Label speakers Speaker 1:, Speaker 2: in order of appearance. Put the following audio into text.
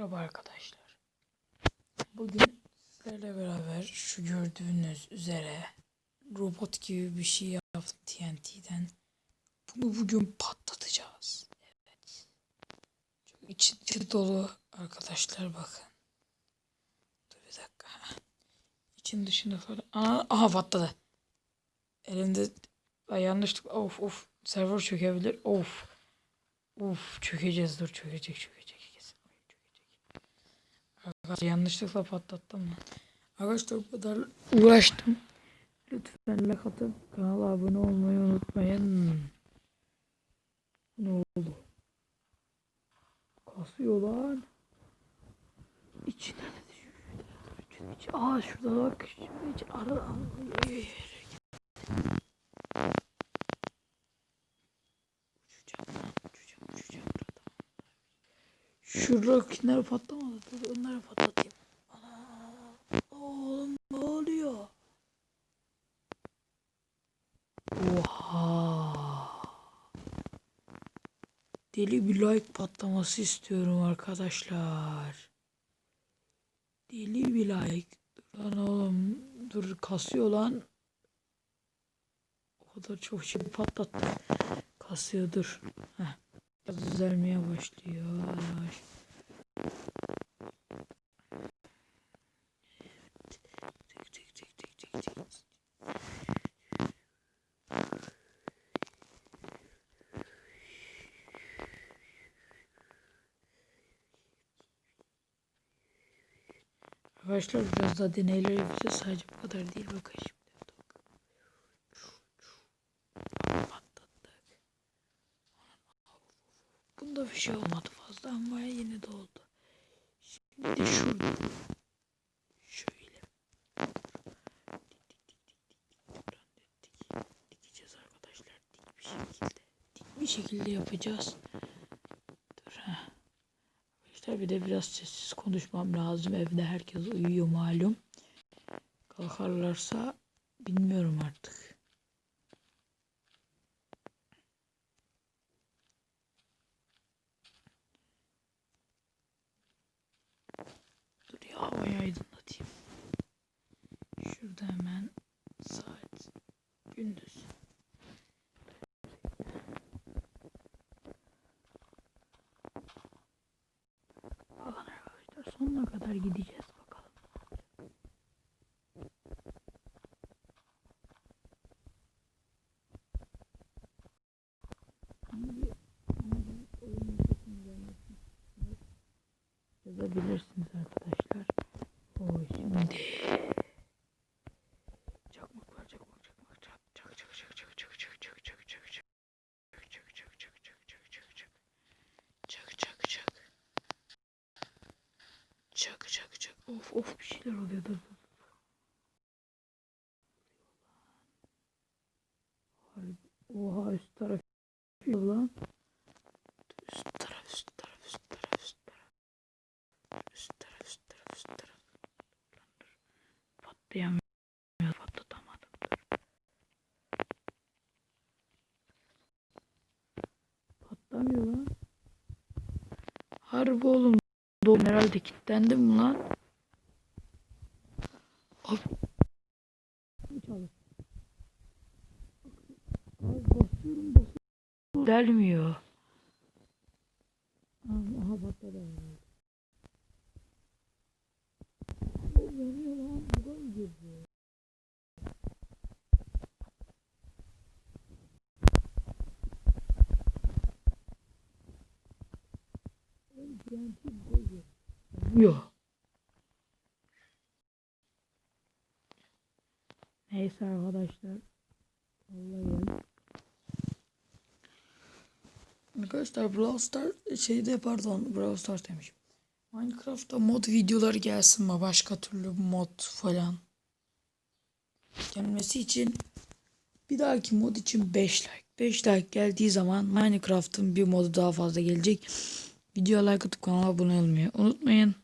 Speaker 1: Merhaba arkadaşlar. Bugün sizlerle beraber şu gördüğünüz üzere robot gibi bir şey yaptım TNT'den. Bunu bugün patlatacağız. Evet. Çok içi, dolu arkadaşlar bakın. Dur bir dakika. İçin dışını falan. Aa, aha patladı. Elimde Ay, yanlışlık. Of of. Server çökebilir. Of. Of çökeceğiz dur çökecek. Çökecek. Yanlışlıkla patlattım lan. Arkadaşlar bu kadar uğraştım. Lütfen like atıp kanala abone olmayı unutmayın. Ne oldu? Kasıyor lan. İçine ne düşüyor? İçi- Aa şurada bak. İçi ara. Uçacağım lan, uçacağım, uçacağım burada. Şuradakileri patlamadı. Dur onları patlatayım. Ana, oğlum ne oluyor? Oha. Deli bir like patlaması istiyorum arkadaşlar. Deli bir like. Lan oğlum dur kasıyor lan. O kadar çok şey patlattı. Kasıyor dur. Heh. Düzelmeye başlıyor. Arkadaşlar biraz daha deneyler yapacağız. Sadece bu kadar değil. Bakın şimdi. Patlattık. Bunda bir şey olmadı fazla ama yine de oldu. Şimdi de şurada. Şöyle. Dikeceğiz arkadaşlar. Dik bir şekilde. Dik bir şekilde yapacağız. Arkadaşlar bir de biraz sessiz konuşmam lazım. Evde herkes uyuyor malum. Kalkarlarsa bilmiyorum artık. Dur ya havayı aydınlatayım. Şurada hemen saat gündüz. Bakın arkadaşlar sonuna kadar gideceğiz bakalım. Hangi yazabilirsiniz arkadaşlar. O şimdi çak of of bir şeyler oluyor. Dur dur Oha üst taraf lan. Üst taraf üst taraf üst taraf üst taraf. Üst taraf üst taraf üst taraf. Lan dur. patlayamıyor patlamıyor lan. Harbi oğlum doğum herhalde kilitlendim mi lan? Basıyorum delmiyor Aha patladı herhalde. O yanıyor lan. Buga mı girdi? Yanıyor. Neyse arkadaşlar. Vallahi Arkadaşlar Brawl Stars şeyde pardon Brawl Stars demişim. Minecraft'ta mod videoları gelsin mi? Başka türlü mod falan. Gelmesi için bir dahaki mod için 5 like. 5 like geldiği zaman Minecraft'ın bir modu daha fazla gelecek. Videoya like atıp kanala abone olmayı unutmayın.